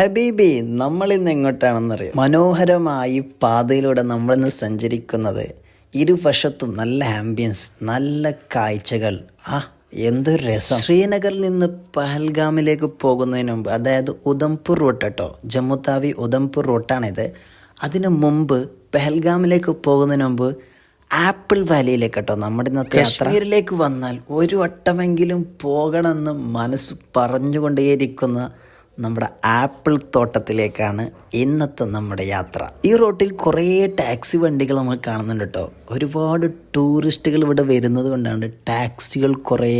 ഹബീബി നമ്മൾ ഇന്ന് എങ്ങോട്ടാണെന്നറിയോ? മനോഹരമായി പാതയിലൂടെ നമ്മളിന്ന് സഞ്ചരിക്കുന്നത് ഇരുവശത്തും നല്ല ആംബിയൻസ് നല്ല കാഴ്ചകൾ. ആ എന്തൊരു രസം. ശ്രീനഗറിൽ നിന്ന് പഹൽഗാമിലേക്ക് പോകുന്നതിന് മുമ്പ് അതായത് ഉദംപൂർ റൂട്ട് കേട്ടോ താവി ഉദംപൂർ റൂട്ടാണിത്. അതിനു മുമ്പ് പെഹൽഗാമിലേക്ക് പോകുന്നതിന് മുമ്പ് ആപ്പിൾ വാലിയിലേക്ക് കേട്ടോ നമ്മുടെ ഇന്നത്തെ കാശ്മീരിലേക്ക് വന്നാൽ ഒരു വട്ടമെങ്കിലും പോകണമെന്ന് മനസ്സ് പറഞ്ഞുകൊണ്ടേയിരിക്കുന്ന നമ്മുടെ ആപ്പിൾ തോട്ടത്തിലേക്കാണ് ഇന്നത്തെ നമ്മുടെ യാത്ര. ഈ റോട്ടിൽ കുറേ ടാക്സി വണ്ടികൾ നമ്മൾ കാണുന്നുണ്ട് കേട്ടോ. ഒരുപാട് ടൂറിസ്റ്റുകൾ ഇവിടെ വരുന്നത് കൊണ്ടാണ് ടാക്സികൾ കുറേ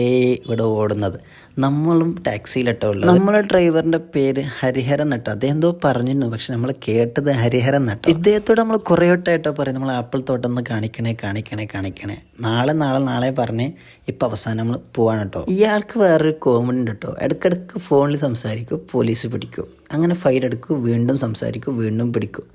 ഇവിടെ ഓടുന്നത്. നമ്മളും ടാക്സിയിലട്ടോ ഉള്ളത്. നമ്മളെ ഡ്രൈവറിന്റെ പേര് ഹരിഹരൻ നട്ടോ അദ്ദേഹം എന്തോ പറഞ്ഞിരുന്നു പക്ഷെ നമ്മൾ കേട്ടത് ഹരിഹരൻ നട്ടോ ഇദ്ദേഹത്തോട് നമ്മൾ കുറേ വട്ടമായിട്ടോ പറയും നമ്മൾ ആപ്പിൾ തോട്ടം ഒന്ന് കാണിക്കണേ കാണിക്കണേ കാണിക്കണേ. നാളെ നാളെ നാളെ പറഞ്ഞ് ഇപ്പം അവസാനം നമ്മൾ പോവാണ് കേട്ടോ ഇയാൾക്ക് വേറൊരു കോമഡി ഉണ്ട് കേട്ടോ ഇടയ്ക്കിടയ്ക്ക് ഫോണിൽ സംസാരിക്കും പോലീസ് പിടിക്കും. അങ്ങനെ ഫൈൽ എടുക്കും വീണ്ടും സംസാരിക്കും വീണ്ടും പിടിക്കും.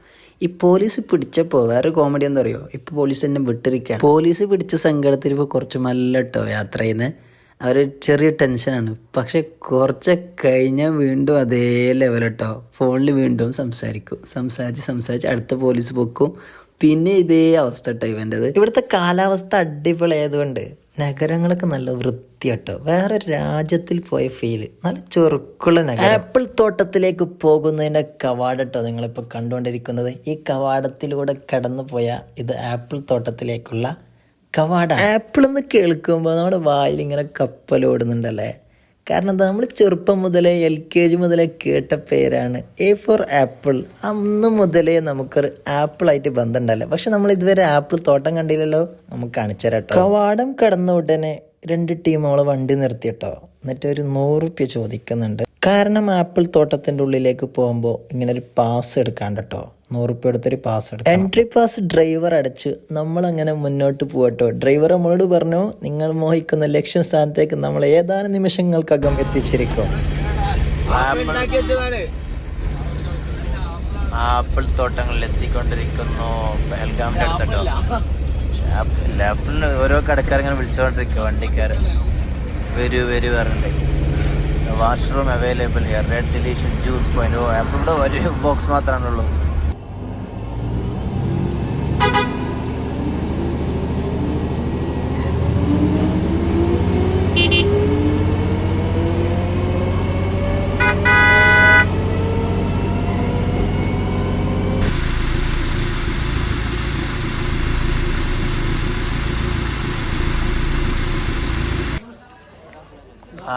ഈ പോലീസ് പിടിച്ചപ്പോൾ വേറെ കോമഡി എന്താ അറിയോ ഇപ്പൊ പോലീസ് എന്നെ വിട്ടിരിക്കുകയാണ് പോലീസ് പിടിച്ച സങ്കടത്തിൽ ഇപ്പോൾ കുറച്ച് നല്ല കേട്ടോ യാത്ര ചെയ്യുന്നത് അവർ ചെറിയ ടെൻഷനാണ് പക്ഷെ കുറച്ച് കഴിഞ്ഞാൽ വീണ്ടും അതേ ലെവൽ ഫോണിൽ വീണ്ടും സംസാരിക്കും. സംസാരിച്ച് സംസാരിച്ച് അടുത്ത പോലീസ് പൊക്കും. പിന്നെ ഇതേ അവസ്ഥ കേട്ടോ ഇവന്റെത് ഇവിടുത്തെ കാലാവസ്ഥ അടിപൊളി ആയതുകൊണ്ട് നഗരങ്ങളൊക്കെ നല്ല വൃത്തി കേട്ടോ വേറെ രാജ്യത്തിൽ പോയ ഫീൽ നല്ല ചെറുക്കുള്ള നഗരം. ആപ്പിൾ തോട്ടത്തിലേക്ക് പോകുന്നതിന്റെ കവാടം കവാടട്ടോ നിങ്ങളിപ്പോൾ കണ്ടുകൊണ്ടിരിക്കുന്നത്. ഈ കവാടത്തിലൂടെ കടന്നു പോയ ഇത് ആപ്പിൾ തോട്ടത്തിലേക്കുള്ള കവാട ആപ്പിൾ എന്ന് കേൾക്കുമ്പോൾ നമ്മുടെ വായിൽ ഇങ്ങനെ കപ്പലോടുന്നുണ്ടല്ലേ? കാരണം എന്താ നമ്മൾ ചെറുപ്പം മുതലേ എൽ കെ ജി മുതലേ കേട്ട പേരാണ്. എ ഫോർ ആപ്പിൾ അന്ന് മുതലേ നമുക്കൊരു ആപ്പിൾ ആയിട്ട് ബന്ധമുണ്ടല്ലോ പക്ഷെ നമ്മൾ ഇതുവരെ ആപ്പിൾ തോട്ടം കണ്ടില്ലല്ലോ. നമുക്ക് കാണിച്ചു തരാം കവാടം കടന്ന ഉടനെ രണ്ട് ടീം ടീമുകൾ വണ്ടി നിർത്തിയിട്ടോ എന്നിട്ട് ഒരു നൂറ് റുപ്യ ചോദിക്കുന്നുണ്ട്. കാരണം ആപ്പിൾ തോട്ടത്തിന്റെ ഉള്ളിലേക്ക് പോകുമ്പോൾ ഇങ്ങനെ ഒരു പാസ് എടുക്കാണ്ട് കേട്ടോ നൂറുപ്യ എടുത്തൊരു പാസ് എടുക്കും എൻട്രി പാസ് ഡ്രൈവർ അടച്ച് നമ്മൾ അങ്ങനെ മുന്നോട്ട് പോകട്ടോ ഡ്രൈവർ നമ്മളോട് പറഞ്ഞു നിങ്ങൾ മോഹിക്കുന്ന ലക്ഷ്യ സ്ഥാനത്തേക്ക് നമ്മൾ ഏതാനും നിമിഷങ്ങൾക്കകം എത്തിച്ചിരിക്കും. ആപ്പിൾ തോട്ടങ്ങളിൽ എത്തിക്കൊണ്ടിരിക്കുന്നു. അടുത്തോ ആപ്പിളിന് ഓരോ കടക്കാർ ഇങ്ങനെ വിളിച്ചുകൊണ്ടിരിക്കുക വണ്ടിക്കാരൻ വരൂ വരൂ പറഞ്ഞിട്ട്. Washroom available here red delicious juice point ഓ ആപ്പിളിന്റെ ഒരു ബോക്സ് മാത്രമാണുള്ളൂ.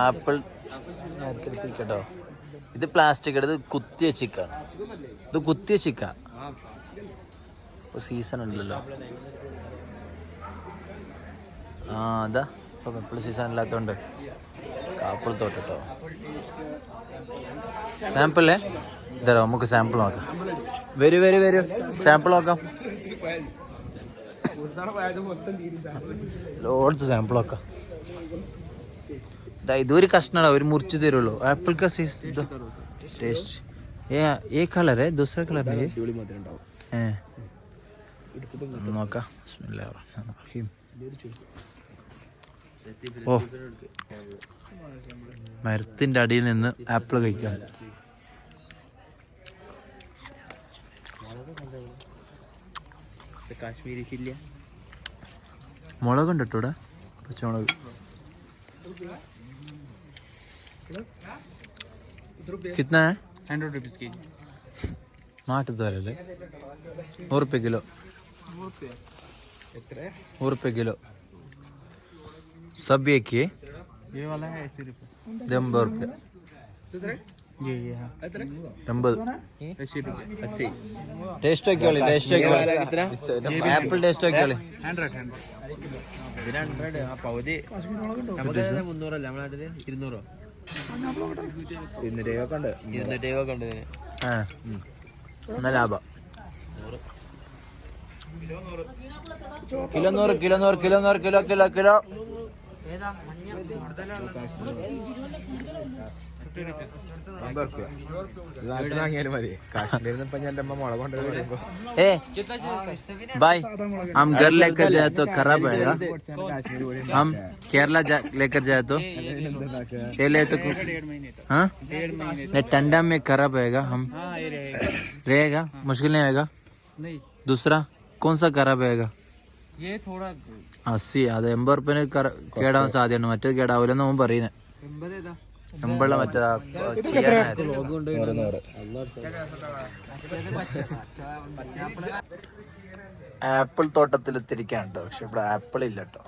ആപ്പിൾ കേട്ടോ ഇത് പ്ലാസ്റ്റിക് ഇത് കുത്തിയ ചിക്കാണ് ഇത് കുത്തിയ ചിക്ക ഇപ്പൊ സീസൺ ഉണ്ടല്ലോ. ആ അതാ ഇപ്പൊ എപ്പോഴും സീസൺ ഇല്ലാത്തോണ്ട് ആപ്പിൾ തോട്ടോ സാമ്പിളേ ഇതാ നമുക്ക് സാമ്പിൾ നോക്കാം. വരൂ വരൂ വരൂ. സാമ്പിൾ നോക്കാം. ലോടത്ത് സാമ്പിൾ നോക്കാം. ഇതൊരു കഷ്ണടാ ഒരു മുറിച്ച് തരുള്ളൂ. ആപ്പിൾ ക ടേസ്റ്റ് ഏ ഏ കളർ ദൂസര കളർ ഓ. മരത്തിന്റെ അടിയിൽ നിന്ന് ആപ്പിൾ കഴിക്കാം. കാശ്മീരി മുളകുണ്ട് കേട്ടോ പച്ചമുളക്. कितना है हंड्रेड रुपीज़ के जी ಮಾಟದ್ವರಲ್ಲಿ ನೂರು ರೂಪಾಯಿ ಕಿಲೋ. ನೂರು ರೂಪಾಯಿ? ಕಿಲೋ. ಸಬ್ಯಕ್ಕೆ ಎಂಬತ್ತು ರೂಪಾಯಿ. ടേസ്റ്റ് നോക്കിയോളി ടേസ്റ്റ് നോക്കിയോളി ആപ്പിൾ ടേസ്റ്റ് നോക്കിയോളി ഇതിന് ഹൺഡ്രഡ് ആ പകുതി. നമ്മുടെ മുന്നൂറല്ല നമ്മുടെ നാട്ടിൽ? ഇരുന്നൂറോ? ഇരുന്നൂറ്റി രൂപ ഉണ്ട്. രൂപ ഉണ്ട് ഇതിന്. എന്നാ ലാഭം? കിലോ നൂറ് കിലോ നൂറ് കിലോ നൂറ് കിലോ കിലോ കിലോ. ഏതാ? വാങ്ങിയാലും മതി കാശ്മീരിൽ നിന്ന് ഇപ്പൊ ഞാൻ എൻ്റെ അമ്മ മുളക് കൊണ്ട് വരുമ്പോ ए भाई हम घर लेकर जाए तो खराब आएगा കാശ്മീർ പോയി हम केरला जा, लेकर जाए तो ये ले तो हाँ नहीं ठंडा में खराब आएगा हम रहेगा मुश्किल नहीं आएगा नहीं दूसरा कौन सा खराब आएगा ये थोड़ा അസി അത് എൺപത് റുപ്യന് കേടാവാൻ സാധ്യതയുണ്ട് മറ്റേത് കേടാവില്ലെന്ന് അവൻ പറയുന്നത് എൺപുള്ള മറ്റേതാ. ആപ്പിൾ തോട്ടത്തിൽ എത്തിരിക്കാനുണ്ട് പക്ഷെ ഇവിടെ ആപ്പിൾ ഇല്ല കേട്ടോ.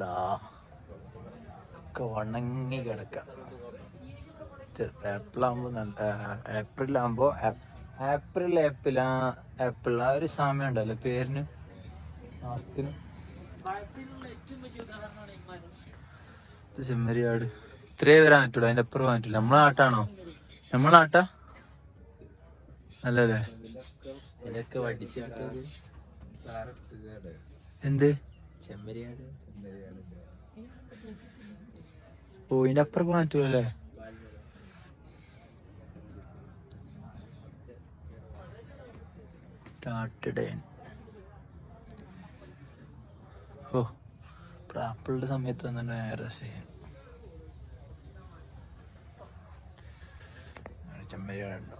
ദാ ഒക്കെ ഉണങ്ങി കിടക്കാം. ആപ്പിൾ ആകുമ്പോ നല്ല ഏപ്രിൽ ആകുമ്പോ ഏപ്രിൽ ഏപ്പിൾ ആ ആപ്പിൾ ആ ഒരു സമയം ഉണ്ടല്ലോ പേരിന് മാസത്തിന് ഇത് ചെമ്മരിയാട് ഇത്രേ വരാൻ പറ്റുള്ളൂ അതിന്റെ അപ്പുറം പറ്റൂല നമ്മളെ നാട്ടാണോ? നമ്മളെ നാട്ടാ? അല്ലല്ലേ? ഇതൊക്കെ എന്ത്? ചെമ്മരിയാട് ഓ ഇതിന്റെ അപ്പുറം പോകാൻ പറ്റൂലല്ലേ? ടാട്ടിടേൻ ഓ. ആപ്പിളിന്റെ സമയത്ത് വന്നിട്ട് വേറെ രസം ചെമ്മരിയാടുണ്ടോ